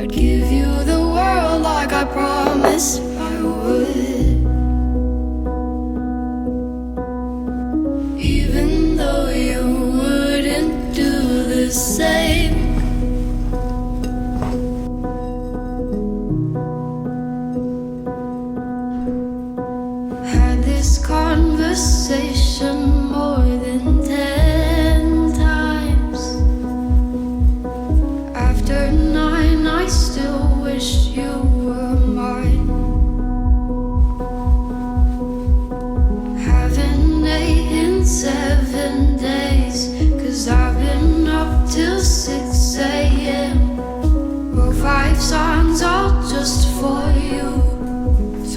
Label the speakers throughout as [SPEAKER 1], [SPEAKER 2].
[SPEAKER 1] I'd give you the world like I promised I would. Even though you wouldn't do the same. Had this conversation.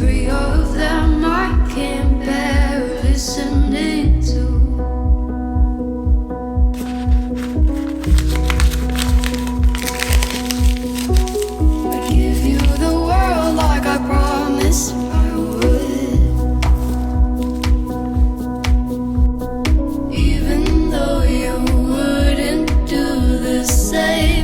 [SPEAKER 1] three of them I can bear listening to. I'd give you the world like I promised I would. Even though you wouldn't do the same.